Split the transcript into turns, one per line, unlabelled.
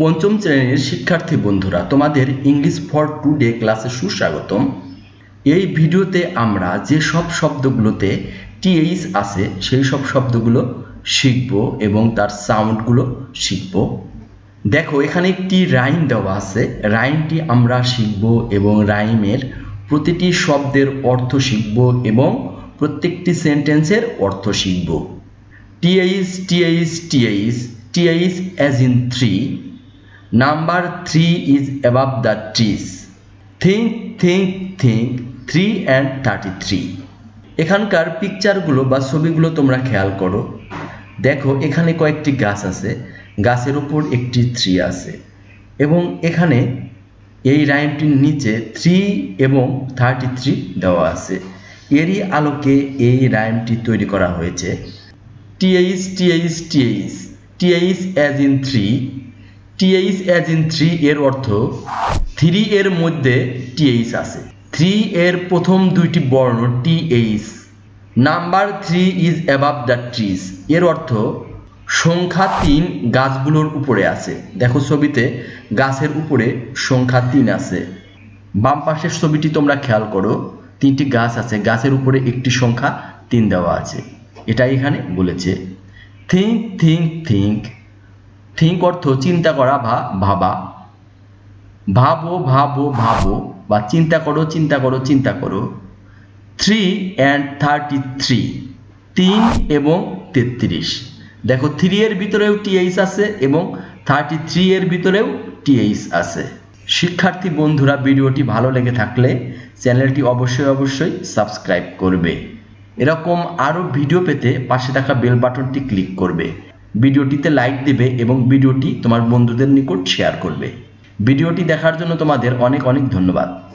পঞ্চম শ্রেণির শিক্ষার্থী বন্ধুরা, তোমাদের ইংলিশ ফর টুডে ক্লাসে সুস্বাগতম। এই ভিডিওতে আমরা যে সব শব্দগুলোতে টিএইচ আছে, সেই সব শব্দগুলো শিখব এবং তার সাউন্ডগুলো শিখব। দেখো, এখানে একটি রাইম দেওয়া আছে। রাইমটি আমরা শিখব এবং রাইমের প্রতিটি শব্দের অর্থ শিখব এবং প্রত্যেকটি সেন্টেন্সের অর্থ শিখব। TH TH TH TH as in three number three is above the trees think think think three and thirty three এখানকার পিকচারগুলো বা ছবিগুলো তোমরা খেয়াল করো। দেখো, এখানে কয়েকটি গাছ আছে। গাছের ওপর একটি থ্রি আছে। এবং এখানে এই রাইমটির নিচে থ্রি এবং থার্টি থ্রি দেওয়া আছে। এরই আলোকে এই রাইমটি তৈরি করা হয়েছে। TH TH TH TH as in three TH as in three এর অর্থ থ্রি এর মধ্যে টিএইচ আছে। থ্রি এর প্রথম দুইটি বর্ণ TH number three is above the trees এর অর্থ সংখ্যা তিন গাছগুলোর উপরে আছে। দেখো ছবিতে গাছের উপরে সংখ্যা তিন আছে। বাম পাশের ছবিটি তোমরা খেয়াল করো, তিনটি গাছ আছে। গাছের উপরে একটি সংখ্যা তিন দেওয়া আছে। এটা এখানে বলেছে। থিঙ্ক থিঙ্ক থিঙ্ক থিঙ্ক অর্থ চিন্তা করা বা ভাবা। ভাবো ভাবো ভাবো বা চিন্তা করো চিন্তা করো চিন্তা করো। থ্রি অ্যান্ড থার্টি থ্রি তিন এবং তেত্রিশ। দেখো থ্রি এর ভিতরেও টিএইচ আছে এবং থার্টি থ্রি এর ভিতরেও টিএইচ আছে। শিক্ষার্থী বন্ধুরা, ভিডিওটি ভালো লেগে থাকলে চ্যানেলটি অবশ্যই অবশ্যই সাবস্ক্রাইব করবে। এরকম আরও ভিডিও পেতে পাশে থাকা বেল বাটনটি ক্লিক করবে। ভিডিওটিতে লাইক দেবে এবং ভিডিওটি তোমার বন্ধুদের নিকট শেয়ার করবে। ভিডিওটি দেখার জন্য তোমাদের অনেক অনেক ধন্যবাদ।